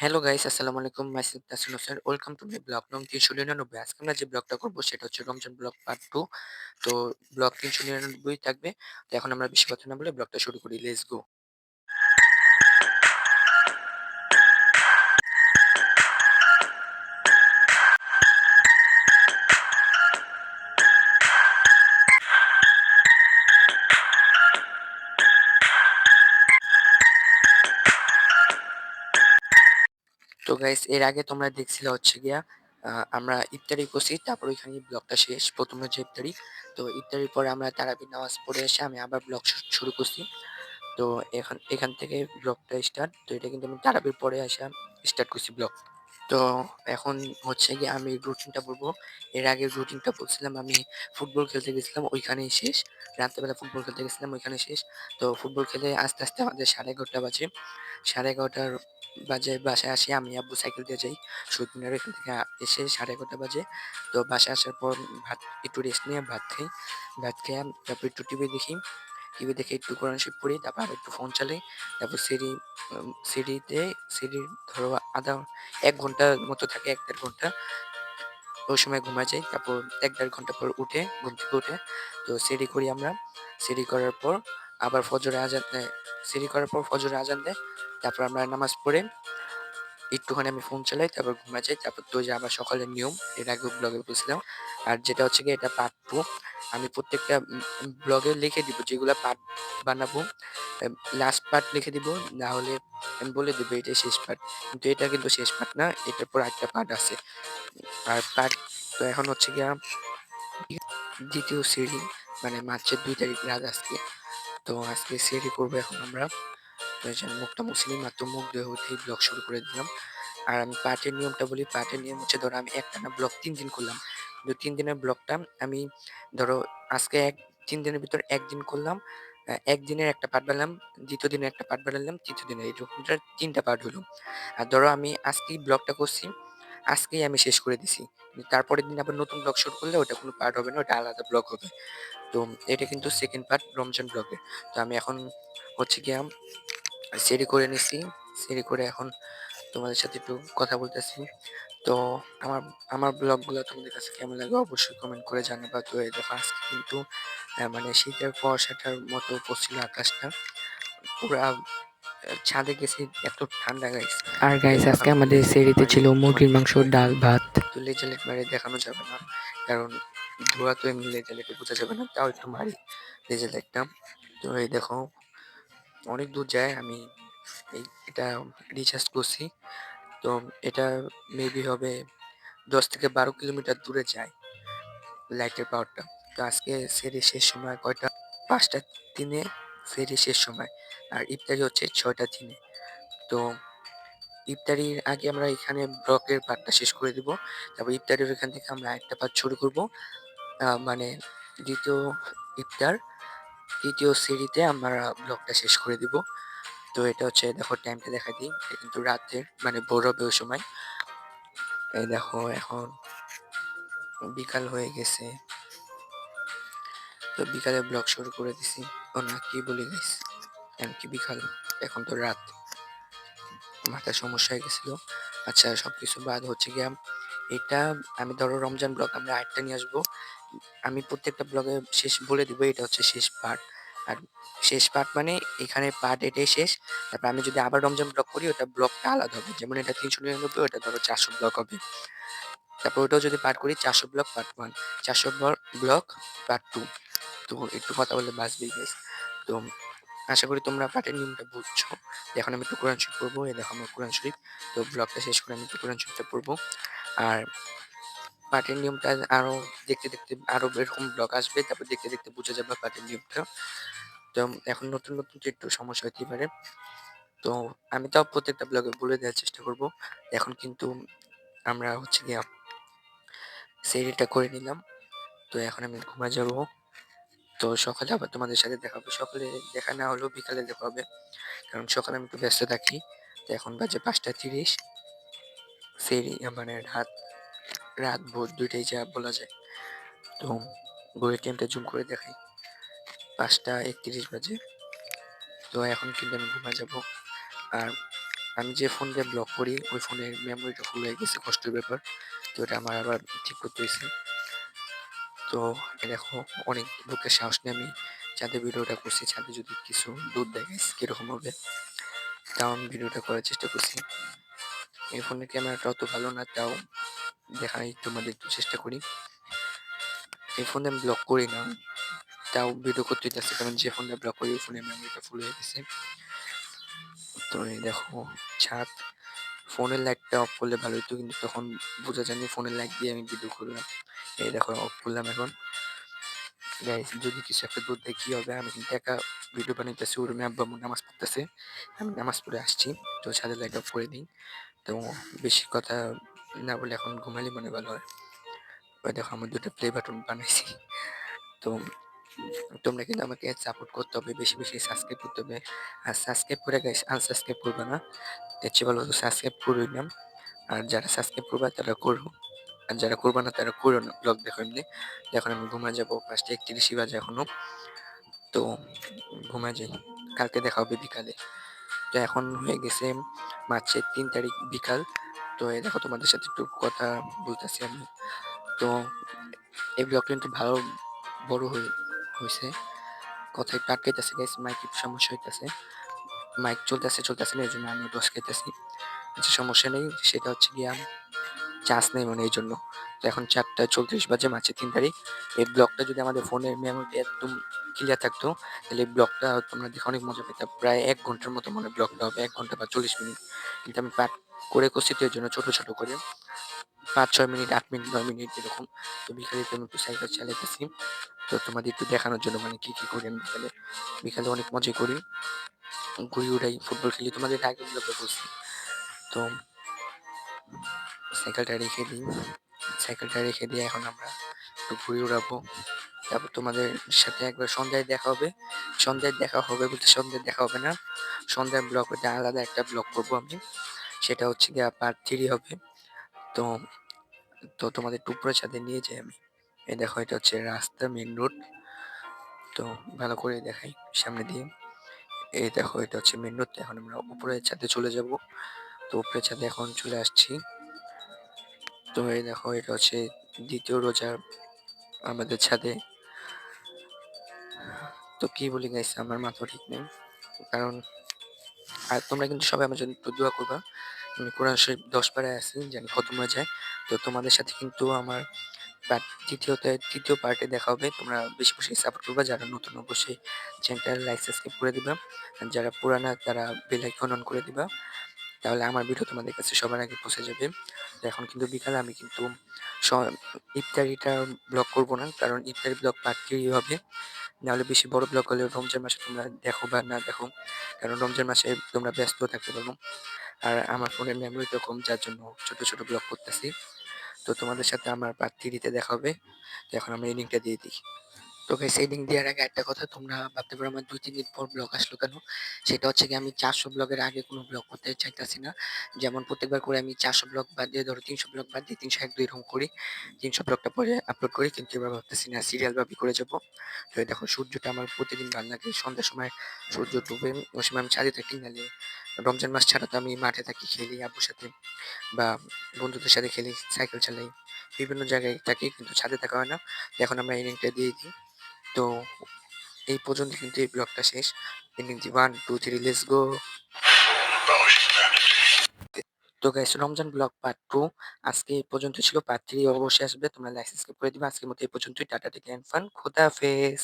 Hello guys, আসসালামু আলাইকুম। Myself Tasin Hossain welcome to my vlog নং তিনশো নিরানব্বই আজকে আমরা যে ব্লগটা করব সেটা হচ্ছে রমজান ব্লগ পার্ট টু। তো ব্লগ তিনশো নিরানব্বই থাকবে। তো এখন আমরা বেশি কথা না বলে ব্লগটা শুরু করি। লেস গো গাইস এর আগে তোমরা দেখছিলে হচ্ছে গিয়া আমরা ইফতারি করছি, তারপর ওইখানে ব্লগটা শেষ, প্রথম হচ্ছে ইফতারি। তো ইফতারির পরে আমরা তারাবি নামাজ পড়ে এসে আমি আবার ব্লগ শুরু করছি। তো এখান এখান থেকে ব্লগটা স্টার্ট তো এটা কিন্তু আমি তারাবির পরে আসা স্টার্ট করছি ব্লগ তো এখন হচ্ছে গিয়ে আমি রুটিনটা বলব। এর আগে রুটিনটা বলছিলাম, আমি ফুটবল খেলতে গেছিলাম, ওইখানেই শেষ। রাত্রেবেলা ফুটবল খেলতে গেছিলাম ওইখানে শেষ। তো ফুটবল খেলে আস্তে আস্তে আমাদের সাড়ে এগারোটা বাজে। সাড়ে এগারোটার বাজে বাসায় আসি, আমি আব্বু সাইকেল দিয়ে যাই। শহীদ মিনার এখান থেকে এসে সাড়ে এগারোটা বাজে। তো বাসায় আসার পর ভাত, একটু রেস্ট নিয়ে ভাত খাই। ভাত খেয়ে, তারপর একটু টিভি দেখি। টিভি দেখে একটু কোরআন শরীফ পড়ি, তারপর আবার একটু ফোন চালাই। তারপর সিঁড়ি সিঁড়িতে, সিঁড়ির ধরো আধা এক ঘণ্টার মতো থাকে, এক দেড় ঘণ্টা। ওই সময় ঘুমায় যাই, তারপর এক দেড় ঘণ্টা পর উঠে, ঘুম থেকে উঠে। তো সিঁড়ি করি আমরা। সিঁড়ি করার পর আবার ফজরে আজান দেয় সিঁড়ি করার পর ফজরে আজান দেয়। তারপর আমরা নামাজ পড়ে, একটুখানি আমি ফোন চালাই, তারপর ঘুমা যাই। তারপর তো যে আবার সকালের নিয়ম, এর আগেও ব্লগে বলছিলাম। আর যেটা হচ্ছে কি এটা পার্ট টু আমি প্রত্যেকটা ব্লগে লিখে দিব, যেগুলা পার্ট বানাবো লাস্ট পার্ট লিখে দিব, না হলে আমি বলে দেবো এটাই শেষ পার্ট কিন্তু এটা কিন্তু শেষ পার্ট না, এটার পর একটা পার্ট আছে। আর পার্ট তো এখন হচ্ছে গিয়া দ্বিতীয় সিঁড়ি মানে মার্চের দুই তারিখ, রাত আজকে। তো আজকে সিঁড়ি করব এখন আমরা। তো মুখটা মুসলিম মাত্র মুখ দিয়ে উঠেই ব্লগ শুরু করে দিলাম। আর আমি পার্টের নিয়মটা বলি পার্টের নিয়ম হচ্ছে ধরো আমি একটানা ব্লগ তিন দিন করলাম। কিন্তু তিন দিনের ব্লগটা আমি ধরো আজকে এক, তিন দিনের ভিতর একদিন করলাম একদিনের একটা পার্ট বানালাম, দ্বিতীয় দিনের একটা পার্ট বানালাম, তৃতীয় দিনের এরকম করে তিনটা পার্ট হলো। আর ধরো আমি আজকেই ব্লগটা করছি, আজকেই আমি শেষ করে দিছি। তারপরের দিন আবার নতুন ব্লগ শুরু করলে ওটা কোনো পার্ট হবে না, ওটা আলাদা ব্লগ হবে। তো এটা কিন্তু সেকেন্ড পার্ট রমজান ব্লগের তো আমি এখন হচ্ছে গিয়া সেরি করে নিছি, সেরি করে এখন তোমাদের সাথে একটু কথা বলতেছি। তো আমার আমার ব্লগগুলো তোমাদের কাছে কেমন লাগে অবশ্যই কমেন্ট করে জানাবা। তো এই দেখো আজকে কিন্তু মানে শীতের কুয়াশাটার মতো পড়ছিল আকাশটা। পুরা ছাদে গেছি এত ঠান্ডা গাইস আর গাইস আজকে আমাদের সেরিতে ছিল মুরগির মাংস ডাল ভাত। তো লেজালেট মারি দেখানো যাবে না কারণ ধোয়া তো এমনি লেজালেটে বোঝা যাবে না তাও একটু মারি লেজালেটটা তো এই দেখো অনেক দূর যায় আমি এই এটা রিচার্জ করছি। তো এটা মেবি হবে দশ থেকে বারো কিলোমিটার দূরে যায় লাইটের পাওয়ারটা তো আজকে সেরি শেষ সময় কয়টা? পাঁচটা দিনে ফেরি শেষ সময়, আর ইফতারি হচ্ছে ছয়টা দিনে। তো ইফতারির আগে আমরা এখানে ব্লকের পার্টটা শেষ করে দিব। তারপর ইফতারির এখান থেকে আমরা একটা পার্ট শুরু করব। মানে দ্বিতীয় ইফতার দ্বিতীয় সিঁড়িতে আমরা ব্লকটা শেষ করে দিব। তো এটা হচ্ছে দেখো টাইমটা দেখা দিই। কিন্তু রাতের মানে ভোর হবে ওই সময়। এই দেখো এখন বিকাল হয়ে গেছে। তো বিকালে ব্লগ শুরু করে দিছি। ও না, কি বলি গাইস এখন কি বিকাল? এখন তো রাত। মাথায় সমস্যা হয়ে গেছিল। আচ্ছা সবকিছু বাদ হচ্ছে গিয়া, এটা আমি ধরো রমজান ব্লগ আমরা আরেকটা নিয়ে আসব। আমি প্রত্যেকটা ব্লগে শেষ বলে দিব, এটা হচ্ছে শেষ পার্ট আর শেষ পার্ট মানে এখানে পার্ট এটাই শেষ। তারপর আমি যদি আবার রমজান ব্লক করি, ওটা ব্লকটা আলাদা হবে। যেমন এটা তিনশো নিরানব্বই, ওটা ধরো চারশো ব্লক হবে। তারপর ওটাও যদি পার্ট করি, চারশো ব্লক পার্ট ওয়ান চারশো ব্লক পার্ট টু তো একটু কথা বলে বাঁচবেই গাইস তো আশা করি তোমরা পাঠের নিয়মটা বুঝছ। এখন আমি একটু কোরআন শরীফ পড়ব, এই দেখো আমার কোরআন শরীফ। তো ব্লগটা শেষ করে আমি একটু কোরআন শরীফটা পড়ব। আর পাঠের নিয়মটা আরও দেখতে দেখতে আরও এরকম ব্লগ আসবে। তারপর দেখতে দেখতে বুঝে যাবে পাঠের নিয়মটা। তো এখন নতুন নতুন যে একটু সমস্যা হতে পারে, তো আমি তাও প্রত্যেকটা ব্লগে বলে দেওয়ার চেষ্টা করব। এখন কিন্তু আমরা হচ্ছে গিয়ে সেরিটা করে নিলাম। তো এখন আমি ঘুমা যাব। তো সকালে আবার তোমাদের সাথে দেখা হবে। সকালে দেখা না হলেও বিকালে দেখা হবে। কারণ সকালে আমি একটু ব্যস্ত থাকি। তো এখন বাজে পাঁচটা তিরিশ। সেরি মানে রাত রাত ভোর দুইটাই যা বলা যায়। তো ঘড়ির টাইমটা জুম করে দেখাই। পাঁচটা একত্রিশ বাজে। তো এখন কিন্তু আমি ঘুমা যাব। আর আমি যে ফোন দিয়ে ব্লগ করি, ওই ফোনের মেমোরিটা ফুল হয়ে গেছে, কষ্টের ব্যাপার। তো এটা আমার আবার ঠিক করতে হয়েছে। তো দেখো, অনেক লোকের সাহস নিয়ে আমি ছাদে ভিডিওটা করছি। ছাদে যদি কিছু দুধ দেয় কীরকম হবে? তাও আমি ভিডিওটা করার চেষ্টা করছি। এই ফোনের ক্যামেরাটা অত ভালো না, তাও দেখাই তোমাদের একটু চেষ্টা করি। এই ফোনে আমি ব্লগ করি না। তাও ভিডিও করতে হইতেছে কারণ যে ফোনটা ব্লগ করি, ওই ফোনের মেমোরিটা ফুল হয়ে গেছে। তো এই দেখো, ছাদ। ফোনের লাইটটা অফ করলে ভালো হতো কিন্তু তখন বোঝা যায়নি ফোনের লাইট দিয়ে আমি ভিডিও করলাম। এই দেখো অফ করলাম এখন। যদি কিছু একটা দেয় কি হবে, আমি কিন্তু একা ভিডিও বানাইতেছি ওর আব্বা আম্মু নামাজ পড়তেছে। আমি নামাজ পড়ে আসছি, তো ছাদে লাইট অফ করে দিই। তো বেশি কথা না বলে এখন ঘুমালি মনে ভালো হয়। দেখো আমার দুটো প্লে বাটন বানাইছি। তো তোমরা কিন্তু আমাকে সাপোর্ট করতে হবে, বেশি বেশি সাবস্ক্রাইব করতে হবে। আর সাবস্ক্রাইব করে গাইস আনসাবস্ক্রাইব করবে না। এর চেয়ে ভালো সাবস্ক্রাইব করে নিলাম। আর যারা সাবস্ক্রাইব করবে তারা করো। আর যারা করবে না তারা করো না। ব্লগ দেখো এমনি। এখন আমি ঘুমা যাব পাঁচটা একত্রিশই বাজে এখনও। তো ঘুমা যাই। কালকে দেখা হবে বিকালে। তো এখন হয়ে গেছে মার্চের তিন তারিখ বিকাল। তো এই দেখো তোমাদের সাথে একটু কথা বলতেছি আমি। তো এই ব্লগটা কিন্তু ভালো বড় হয়ে হয়েছে কথা একটু আটকাইতেছে গাইস মাইক একটু সমস্যা হইতেছে। মাইক চলতেছে চলতেছে না এই জন্য আমি ডস খাইতেছি। যে সমস্যা নেই, সেটা হচ্ছে গিয়া চান্স নেই মানে এই জন্য তো এখন চারটা চৌত্রিশ বাজে মার্চের তিন তারিখ। এই ব্লগটা যদি আমাদের ফোনের মেমোরি একদম ক্লিয়ার থাকতো, তাহলে এই ব্লগটা তোমরা দেখে অনেক মজা পেতাম প্রায় এক ঘণ্টার মতো মনে ব্লগটা হবে, এক ঘণ্টা বা চল্লিশ মিনিট। কিন্তু আমি পাঠ করে করছি, তো এর জন্য ছোট ছোট করে। পাঁচ, ছয় মিনিট, আট মিনিট, নয় মিনিট এরকম তো বিকালে তো একটু সাইকেল চালাইতেছি। তো তোমাদের একটু দেখানোর জন্য মানে কি কি করি আমি বিকালে? বিকালে অনেক মজা করি। ঘুরি উড়াই, ফুটবল খেলি, তোমাদের আগে বলছি। তো সাইকেলটা রেখে দিই। সাইকেলটা রেখে দিয়ে এখন আমরা একটু ঘুরে উড়াবো। তারপর তোমাদের সাথে একবার সন্ধ্যায় দেখা হবে। সন্ধ্যায় দেখা হবে বলতে সন্ধ্যায় দেখা হবে না। সন্ধ্যার ব্লগ আলাদা একটা ব্লগ করব আমি। সেটা হচ্ছে গিয়ে পার্ট থ্রি হবে। তো তো তোমাদের টুকরো ছাদে নিয়ে যাই আমি। এই দেখো, এটা হচ্ছে রাস্তা মেন রোড তো ভালো করে দেখাই সামনে দিয়ে। এই দেখো, এটা হচ্ছে মেন রোড এখন আমরা উপরের ছাদে চলে যাব। তো উপরের ছাদে এখন চলে আসছি। তো এই দেখো, এটা হচ্ছে দ্বিতীয় রোজার আমাদের ছাদে। তো কি বলি গাইস আমার মাথা ঠিক নেই। কারণ আর তোমরা কিন্তু সবাই আমার জন্য একটু দোয়া করবা। আমি কোরআন শরীফ দশ পাড়ায় আছি, জানি খতম হয়ে যায়। তো তোমাদের সাথে কিন্তু আমার তৃতীয়তে তৃতীয় পার্টে দেখা হবে। তোমরা বেশি বেশি সাপোর্ট করবা। যারা নতুন অবশ্যই চ্যানেলটা লাইক সাবস্ক্রাইব করে দিবা। যারা পুরানা তারা বেল আইকন অন করে দিবা। তাহলে আমার ভিডিও তোমাদের কাছে সবার আগে পৌঁছে যাবে। এখন কিন্তু বিকালে, আমি কিন্তু ইফতারিটা ব্লগ করব না। কারণ ইফতারি ব্লগ পার্ট থ্রি হবে। নাহলে বেশি বড় ব্লগ হলে রমজান মাসে তোমরা দেখো বা না দেখো। কারণ রমজান মাসে তোমরা ব্যস্ত থাকতে পারব আর আমার ফোনের মেমোরি তো কম, যার জন্য ছোট ছোট ব্লগ করতেছি। তো তোমাদের সাথে আমার পার্ট থ্রিতে দেখা হবে। তো এখন আমি ইনিংটা দিয়ে দিই। তো গাইস এই দেওয়ার আগে একটা কথা তোমরা ভাবতে পারো, আমার দুই, তিন দিন পর ব্লগ আসলো কেন? সেটা হচ্ছে কি আমি চারশো ব্লগের আগে কোনো ব্লগ করতে চাইতেছি না। যেমন প্রত্যেকবার করে আমি চারশো ব্লগ বাদ দিয়ে, ধরো তিনশো ব্লগ বাদ দিয়ে তিনশো এক, দুই এরকম করি। তিনশো ব্লগটা পরে আপলোড করি, কিন্তু এবার ভাবতেছি না সিরিয়াল ভাবে করে যাব। তো দেখো, সূর্যটা আমার প্রতিদিন ভালো লাগে সন্ধ্যার সময় সূর্য ডুবে, ওই সময় আমি ছাদে থাকি, নাহলে রমজান মাস ছাড়া তো আমি মাঠে থাকি, খেলি, আব্বুর সাথে বা বন্ধুদের সাথে খেলি, সাইকেল চালাই, বিভিন্ন জায়গায় থাকি, কিন্তু ছাদে থাকা হয় না। এখন আমরা এই লিঙ্কটা দিয়ে দিই। তো এই পর্যন্ত কিন্তু এই ব্লগটা শেষ। জি one two three let's go তো guys Ramzan vlog part two আজকে এই পর্যন্ত ছিল পার্ট থ্রি অবশ্যই আসবে, তোমরা লাইসেন্স করে দিবে। আজকের মতো এই পর্যন্তই। টাটা টেক অ্যান্ড ফান খোদা হাফেজ।